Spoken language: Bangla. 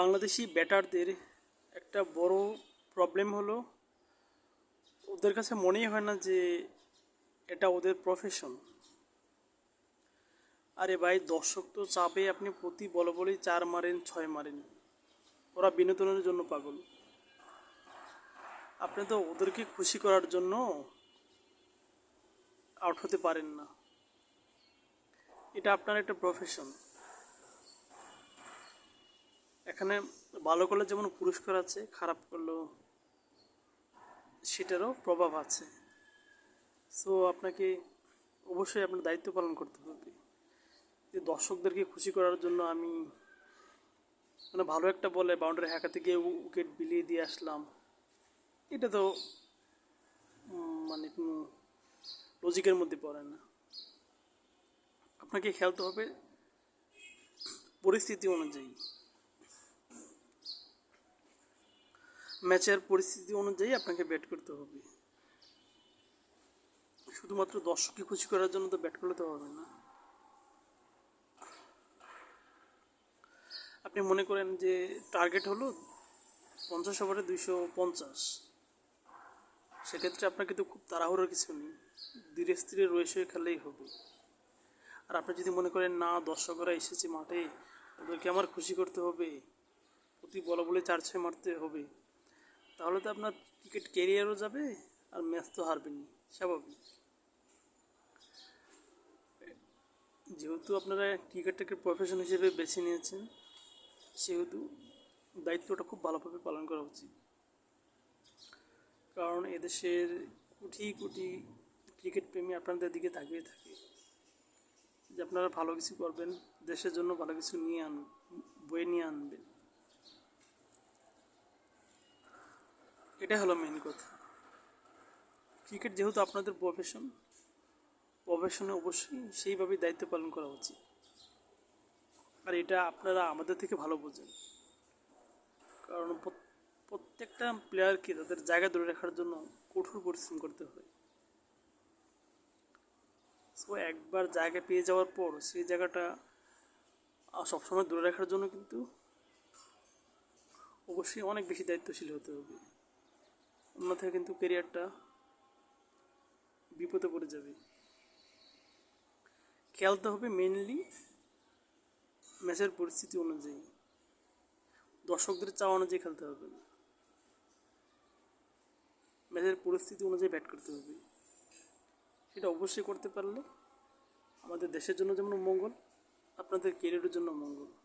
বাংলাদেশি ব্যাটারদের একটা বড় প্রবলেম হলো, ওদের কাছে মনেই হয় না যে এটা ওদের প্রফেশন আরে ভাই, দর্শক তো চাপে আপনি প্রতি বলে বলেই চার মারেন, ছয় মারেন। ওরা বিনোদনের জন্য পাগল। আপনি তো ওদেরকে খুশি করার জন্য আউট হতে পারেন না। এটা আপনার একটা প্রফেশন এখানে ভালো করলে যেমন পুরস্কার আছে, খারাপ করলেও সেটারও প্রভাব আছে। সো আপনাকে অবশ্যই আপনার দায়িত্ব পালন করতে হবে। যে দর্শকদেরকে খুশি করার জন্য আমি মানে ভালো একটা বলে বাউন্ডারি হ্যাকাতে গিয়ে উইকেট বিলিয়ে দিয়ে আসলাম। এটা তো মানে কোনো লজিকের মধ্যে পড়ে না। আপনাকে খেলতে হবে পরিস্থিতি অনুযায়ী। ম্যাচের পরিস্থিতি অনুযায়ী আপনাকে ব্যাট করতে হবে। শুধুমাত্র দর্শককে খুশি করার জন্য তো ব্যাট করলে তো হবে না। আপনি মনে করেন যে টার্গেট হলো পঞ্চাশ ওভারে দুইশো পঞ্চাশ। সেক্ষেত্রে আপনার কিন্তু খুব তাড়াহুড়োর কিছু নেই। ধীরে স্থিরে রয়েছে খেলেই হবে। আর আপনি যদি মনে করেন, না, দর্শকরা এসেছে মাঠে ওদেরকে আমার খুশি করতে হবে, প্রতি বলা বলে চার ছয় মারতে হবে। তাহলে তো আপনার ক্রিকেট ক্যারিয়ারও যাবে আর ম্যাচ তো হারবেনই স্বাভাবিক। যেহেতু আপনারা ক্রিকেটটাকে প্রফেশন হিসেবে বেছে নিয়েছেন, সেহেতু দায়িত্বটা খুব ভালোভাবে পালন করা উচিত। কারণ এদেশের কোটি কোটি ক্রিকেট প্রেমী আপনাদের দিকে তাকিয়ে থাকে। যে আপনারা ভালো কিছু করবেন, দেশের জন্য ভালো কিছু নিয়ে আন, বয়ে নিয়ে আনবেন। এটা হলো মেন কথা। ক্রিকেট যেহেতু আপনাদের প্রফেশন প্রফেশনে অবশ্যই সেইভাবেই দায়িত্ব পালন করা উচিত। আর এটা আপনারা আমাদের থেকে ভালো বোঝেন। কারণ প্রত্যেকটা প্লেয়ারকে তাদের জায়গা ধরে রাখার জন্য কঠোর পরিশ্রম করতে হয়। সো একবার জায়গা পেয়ে যাওয়ার পর সেই জায়গাটা সবসময় ধরে রাখার জন্য কিন্তু অবশ্যই অনেক বেশি দায়িত্বশীল হতে হবে। অন্যথায় কিন্তু ক্যারিয়ারটা বিপদে পড়ে যাবে। খেলতে হবে মেনলি ম্যাচের পরিস্থিতি অনুযায়ী। দর্শকদের চাওয়া অনুযায়ী খেলতে হবে। ম্যাচের পরিস্থিতি অনুযায়ী ব্যাট করতে হবে। সেটা অবশ্যই করতে পারলে আমাদের দেশের জন্য যেমন মঙ্গল, আপনাদের কেরিয়ারের জন্য মঙ্গল।